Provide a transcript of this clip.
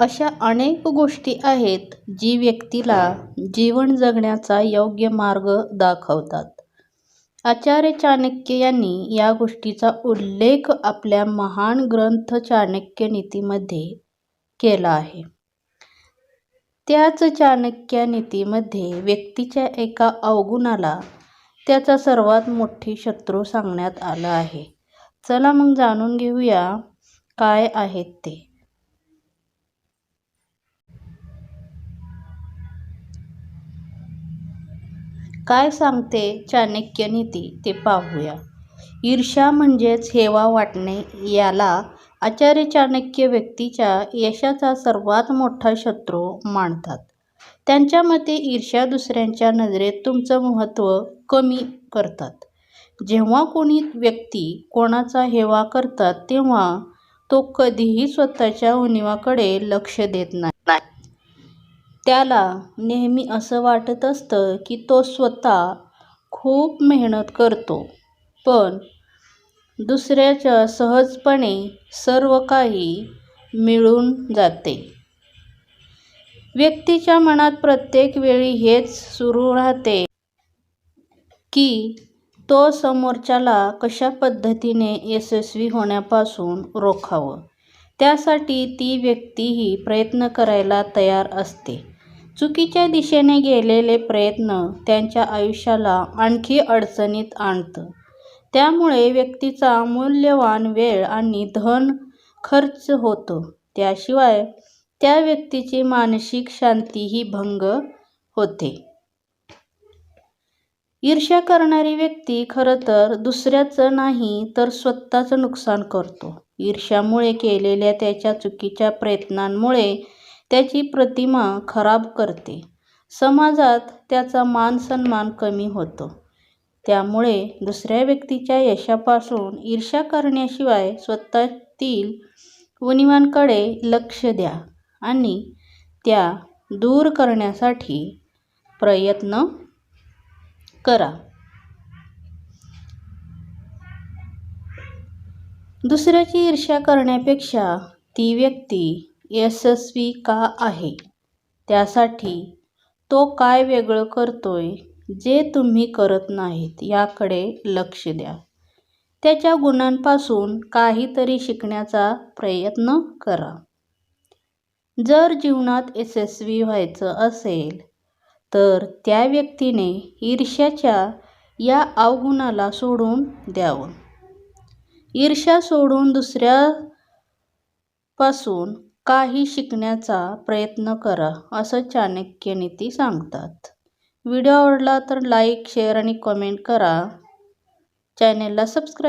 अशा अनेक गोष्टी आहेत जी व्यक्तीला जीवन जगण्याचा योग्य मार्ग दाखवतात. आचार्य चाणक्य यांनी या गोष्टीचा उल्लेख आपल्या महान ग्रंथ चाणक्य नीतीमध्ये केला आहे. त्याच चाणक्य नीतीमध्ये व्यक्तीच्या एका अवगुणाला त्याचा सर्वात मोठी शत्रू सांगण्यात आलं आहे. चला मग जाणून घेऊया काय आहेत ते. काय सांगते चाणक्यनीती ते पाहूया. ईर्ष्या म्हणजेच हेवा वाटणे याला आचार्य चाणक्य व्यक्तीच्या यशाचा सर्वात मोठा शत्रू मानतात. त्यांच्या मते ईर्ष्या दुसऱ्यांच्या नजरेत तुमचं महत्त्व कमी करतात. जेव्हा कोणी व्यक्ती कोणाचा हेवा करतात तेव्हा तो कधीही स्वतःच्या उणिवाकडे लक्ष देत नाही. त्याला नेहमी असं वाटत असतं की तो स्वतः खूप मेहनत करतो पण दुसऱ्याच्या सहजपणे सर्व काही मिळून जाते. व्यक्तीच्या मनात प्रत्येक वेळी हेच सुरू राहते की तो समोरच्याला कशा पद्धतीने यशस्वी होण्यापासून रोखावं. त्यासाठी ती व्यक्तीही प्रयत्न करायला तयार असते. चुकीच्या दिशेने गेलेले प्रयत्न त्यांच्या आयुष्याला आणखी अडचणीत आणतं. त्यामुळे व्यक्तीचा मूल्यवान वेळ आणि धन खर्च होतो. त्याशिवाय त्या व्यक्तीची मानसिक शांतीही भंग होते. ईर्ष्या करणारी व्यक्ती खरं तर दुसऱ्याचं नाही तर स्वतःचं नुकसान करतो. ईर्ष्यामुळे केलेल्या त्याच्या चुकीच्या प्रयत्नांमुळे त्याची प्रतिमा खराब करते. समाजात त्याचा मान-सन्मान कमी होतो. त्यामुळे दुसऱ्या व्यक्तीच्या यशापासून ईर्ष्या करण्याशिवाय स्वतःतील उणिवांकडे लक्ष द्या आणि त्या दूर करण्यासाठी प्रयत्न करा. दुसऱ्याची ईर्ष्या करण्यापेक्षा ती व्यक्ती यशस्वी का आहे, त्यासाठी तो काय वेगळं करतोय जे तुम्ही करत नाहीत याकडे लक्ष द्या. त्याच्या गुणांपासून काहीतरी शिकण्याचा प्रयत्न करा. जर जीवनात यशस्वी व्हायचं असेल तर त्या व्यक्तीने ईर्ष्याच्या या अवगुणाला सोडून द्यावं. ईर्ष्या सोडून दुसऱ्यापासून काही शिकण्याचा प्रयत्न करा असं चाणक्यनीती सांगतात. व्हिडिओ आवडला तर लाईक, शेअर आणि कमेंट करा. चॅनेलला सबस्क्राईब